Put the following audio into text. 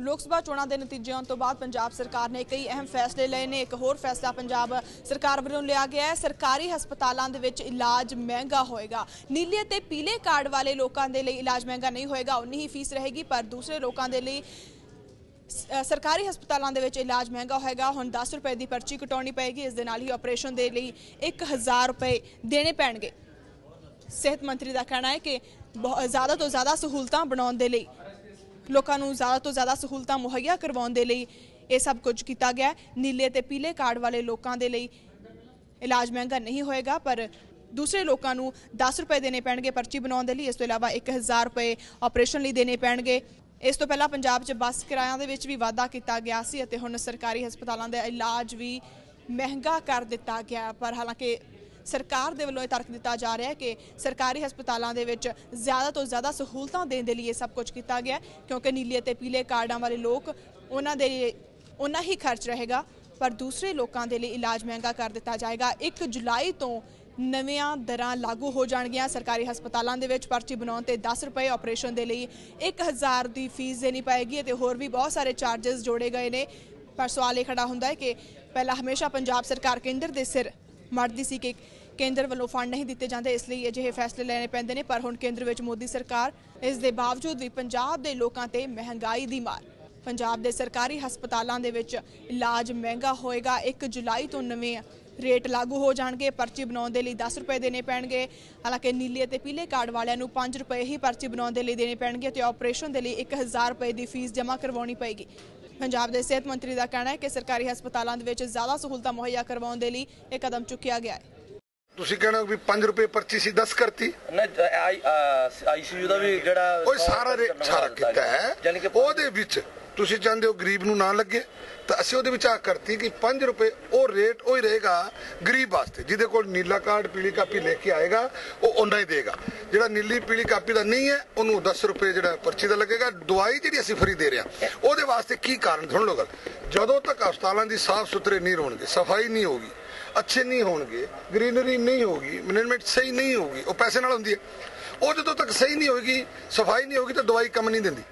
ਲੋਕ ਸਭਾ ਚੋਣਾਂ ਦੇ ਨਤੀਜੇ ਆਉਣ ਤੋਂ ਬਾਅਦ ਪੰਜਾਬ ਸਰਕਾਰ ਨੇ ਕਈ ਅਹਿਮ ਫੈਸਲੇ ਲਏ ਨੇ। ਇੱਕ ਹੋਰ ਫੈਸਲਾ ਪੰਜਾਬ ਸਰਕਾਰ ਵੱਲੋਂ ਲਿਆ ਗਿਆ ਹੈ। ਸਰਕਾਰੀ ਹਸਪਤਾਲਾਂ ਦੇ ਵਿੱਚ ਇਲਾਜ ਮਹਿੰਗਾ ਹੋਏਗਾ। ਨੀਲੇ ਤੇ ਪੀਲੇ ਕਾਰਡ ਵਾਲੇ ਲੋਕਾਂ ਦੇ ਲਈ ਇਲਾਜ ਮਹਿੰਗਾ ਨਹੀਂ ਹੋਏਗਾ, ਉਨੀ ਹੀ ਫੀਸ ਰਹੇਗੀ, ਪਰ ਦੂਸਰੇ ਲੋਕਾਂ ਦੇ ਲਈ ਸਰਕਾਰੀ ਹਸਪਤਾਲਾਂ ਦੇ ਵਿੱਚ ਇਲਾਜ ਮਹਿੰਗਾ ਹੋਏਗਾ। ਹੁਣ 10 ਰੁਪਏ ਦੀ ਪਰਚੀ ਕਟਾਉਣੀ ਪਏਗੀ। ਇਸ ਦੇ ਨਾਲ ਹੀ ਆਪਰੇਸ਼ਨ ਦੇ ਲਈ 1000 ਰੁਪਏ ਦੇਣੇ ਪੈਣਗੇ। ਸਿਹਤ ਮੰਤਰੀ ਦਾ ਕਹਿਣਾ ਹੈ ਕਿ ਬਹੁਤ ਜ਼ਿਆਦਾ ਤੋਂ ਜ਼ਿਆਦਾ ਸਹੂਲਤਾਂ ਬਣਾਉਣ ਦੇ ਲਈ ਲੋਕਾਂ ਨੂੰ ਜ਼ਿਆਦਾ ਤੋਂ ਜ਼ਿਆਦਾ ਸਹੂਲਤਾਂ ਮੁਹੱਈਆ ਕਰਵਾਉਣ ਦੇ ਲਈ ਇਹ ਸਭ ਕੁਝ ਕੀਤਾ ਗਿਆ ਨੀਲੇ ਤੇ ਪੀਲੇ ਕਾਰਡ ਵਾਲੇ ਲੋਕਾਂ ਦੇ ਲਈ ਇਲਾਜ ਮਹਿੰਗਾ ਨਹੀਂ ਹੋਏਗਾ, ਪਰ ਦੂਸਰੇ ਲੋਕਾਂ ਨੂੰ 10 ਰੁਪਏ ਦੇਣੇ ਪੈਣਗੇ ਪਰਚੀ ਬਣਾਉਣ ਦੇ ਲਈ। ਇਸ ਤੋਂ ਇਲਾਵਾ 1000 ਰੁਪਏ ਆਪਰੇਸ਼ਨ ਲਈ ਦੇਣੇ ਪੈਣਗੇ। ਇਸ ਤੋਂ ਪਹਿਲਾਂ ਪੰਜਾਬ 'ਚ ਬੱਸ ਕਿਰਾਇਆਂ ਦੇ ਵਿੱਚ ਵੀ ਵਾਧਾ ਕੀਤਾ ਗਿਆ ਸੀ ਅਤੇ ਹੁਣ ਸਰਕਾਰੀ ਹਸਪਤਾਲਾਂ ਦਾ ਇਲਾਜ ਵੀ ਮਹਿੰਗਾ ਕਰ ਦਿੱਤਾ ਗਿਆ ਪਰ ਹਾਲਾਂਕਿ ਸਰਕਾਰ ਦੇ ਵੱਲੋਂ ਇਹ ਤਰਕ ਦਿੱਤਾ ਜਾ ਰਿਹਾ ਹੈ ਕਿ ਸਰਕਾਰੀ ਹਸਪਤਾਲਾਂ ਦੇ ਵਿੱਚ ਜ਼ਿਆਦਾ ਤੋਂ ਜ਼ਿਆਦਾ ਸਹੂਲਤਾਂ ਦੇਣ ਦੇ ਲਈ ਇਹ ਸਭ ਕੁਝ ਕੀਤਾ ਗਿਆ ਕਿਉਂਕਿ ਨੀਲੇ ਅਤੇ ਪੀਲੇ ਕਾਰਡਾਂ ਵਾਲੇ ਲੋਕ ਉਹਨਾਂ ਦੇ, ਉਹਨਾਂ ਹੀ ਖਰਚ ਰਹੇਗਾ, ਪਰ ਦੂਸਰੇ ਲੋਕਾਂ ਦੇ ਲਈ ਇਲਾਜ ਮਹਿੰਗਾ ਕਰ ਦਿੱਤਾ ਜਾਏਗਾ। 1 ਜੁਲਾਈ ਤੋਂ ਨਵੀਆਂ ਦਰਾਂ ਲਾਗੂ ਹੋ ਜਾਣਗੀਆਂ ਸਰਕਾਰੀ ਹਸਪਤਾਲਾਂ ਦੇ ਵਿੱਚ, ਪਰਚੀ ਬਣਾਉਣ ਤੇ 10 ਰੁਪਏ ਆਪਰੇਸ਼ਨ ਦੇ ਲਈ 1000 ਦੀ ਫੀਸ ਦੇਣੀ ਪਏਗੀ ਅਤੇ ਹੋਰ ਵੀ ਬਹੁਤ ਸਾਰੇ ਚਾਰजेस ਜੋੜੇ ਗਏ ਨੇ। ਪਰ ਸਵਾਲ ਇਹ ਖੜਾ ਹੁੰਦਾ ਹੈ ਕਿ ਪਹਿਲਾਂ ਹਮੇਸ਼ਾ ਪੰਜਾਬ ਸਰਕਾਰ ਕੇਂਦਰ ਦੇ ਸਿਰ ਮਰਦੀ ਸੀ ਕਿ ਕੇਂਦਰ ਵੱਲੋਂ ਫੰਡ ਨਹੀਂ ਦਿੱਤੇ ਜਾਂਦੇ, ਇਸ ਲਈ ਅਜਿਹੇ ਫੈਸਲੇ ਲੈਣੇ ਪੈਂਦੇ ਨੇ, ਪਰ ਹੁਣ ਕੇਂਦਰ ਵਿੱਚ ਮੋਦੀ ਸਰਕਾਰ, ਇਸ ਦੇ ਬਾਵਜੂਦ ਵੀ ਪੰਜਾਬ ਦੇ ਲੋਕਾਂ ਤੇ ਮਹਿੰਗਾਈ ਦੀ ਮਾਰ। ਪੰਜਾਬ ਦੇ ਸਰਕਾਰੀ ਹਸਪਤਾਲਾਂ ਦੇ ਵਿੱਚ ਇਲਾਜ ਮਹਿੰਗਾ ਹੋਏਗਾ 1 ਜੁਲਾਈ ਤੋਂ ਨਵੇਂ ਰੇਟ ਲਾਗੂ ਹੋ ਜਾਣਗੇ, ਪਰਚੀ ਬਣਾਉਣ ਦੇ ਲਈ 10 ਰੁਪਏ ਦੇਣੇ ਪੈਣਗੇ। ਹਾਲਾਂਕਿ ਨੀਲੇ ਅਤੇ ਪੀਲੇ ਕਾਰਡ ਵਾਲਿਆਂ ਨੂੰ 5 ਰੁਪਏ ਹੀ ਪਰਚੀ ਬਣਾਉਣ ਦੇ ਲਈ ਦੇਣੇ ਪੈਣਗੇ ਤੇ ਆਪਰੇਸ਼ਨ ਦੇ ਲਈ 1000 ਰੁਪਏ ਦੀ ਫੀਸ ਜਮ੍ਹਾਂ ਕਰਵਾਉਣੀ ਪਏਗੀ। ਪੰਜਾਬ ਦੇ ਸਿਹਤ ਮੰਤਰੀ ਦਾ ਕਹਿਣਾ ਹੈ ਕਿ ਸਰਕਾਰੀ ਹਸਪਤਾਲਾਂ ਦੇ ਵਿੱਚ ਜ਼ਿਆਦਾ ਸਹੂਲਤਾਂ ਮੁਹੱਈਆ ਕਰਵਾਉਣ ਦੇ ਲਈ ਇਹ ਕਦਮ ਚੁੱਕਿਆ ਗਿਆ ਹੈ। ਤੁਸੀਂ ਕਹਿਣਾ ਵੀ 5 ਰੁਪਏ ਪਰਚੀ ਸੀ 10 ਕਰਤੀ। ਨਹੀਂ ਆਈਸੀਯੂ ਦਾ ਵੀ ਜਿਹੜਾ ਉਹ ਸਾਰਾ ਰੇਟ ਸਾਰਾ ਕੀਤਾ ਹੈ। ਯਾਨੀ ਕਿ ਉਹਦੇ ਵਿੱਚ ਤੁਸੀਂ ਚਾਹੁੰਦੇ ਹੋ ਗਰੀਬ ਨੂੰ ਨਾ ਲੱਗੇ, ਤਾਂ ਅਸੀਂ ਉਹਦੇ ਵਿੱਚ ਆ ਕਰਤੀ ਕਿ 5 ਰੁਪਏ, ਉਹ ਰੇਟ ਉਹ ਹੀ ਰਹੇਗਾ ਗਰੀਬ ਵਾਸਤੇ, ਜਿਹਦੇ ਕੋਲ ਨੀਲਾ ਕਾਰਡ, ਪੀਲੀ ਕਾਪੀ ਲੈ ਕੇ ਆਏਗਾ, ਉਹ ਉਹਨਾਂ ਹੀ ਦੇਗਾ। ਜਿਹੜਾ ਨੀਲੀ, ਪੀਲੀ ਕਾਪੀ ਦਾ ਨਹੀਂ ਹੈ, ਉਹਨੂੰ 10 ਰੁਪਏ ਜਿਹੜਾ ਪਰਚੀ ਦਾ ਲੱਗੇਗਾ, ਦਵਾਈ ਜਿਹੜੀ ਅਸੀਂ ਫਰੀ ਦੇ ਰਹੇ ਹਾਂ। ਉਹਦੇ ਵਾਸਤੇ ਕੀ ਕਾਰਨ? ਸੁਣ ਲਓ ਗੱਲ। ਜਦੋਂ ਤੱਕ ਹਸਪਤਾਲਾਂ ਦੀ ਸਾਫ਼ ਸੁਥਰੇ ਨਹੀਂ ਹੋਣਗੇ ਸਫ਼ਾਈ ਨਹੀਂ ਹੋਗੀ ਅੱਛੇ ਨਹੀਂ ਹੋਣਗੇ, ਗ੍ਰੀਨਰੀ ਨਹੀਂ ਹੋਗੀ ਮੈਨੇਜਮੈਂਟ ਸਹੀ ਨਹੀਂ ਹੋਗੀ ਉਹ ਪੈਸੇ ਨਾਲ ਹੁੰਦੀ ਹੈ। ਉਹ ਜਦੋਂ ਤੱਕ ਸਹੀ ਨਹੀਂ ਹੋਏਗੀ, ਸਫ਼ਾਈ ਨਹੀਂ ਹੋਗੀ ਤਾਂ ਦਵਾਈ ਕੰਮ ਨਹੀਂ ਦਿੰਦੀ।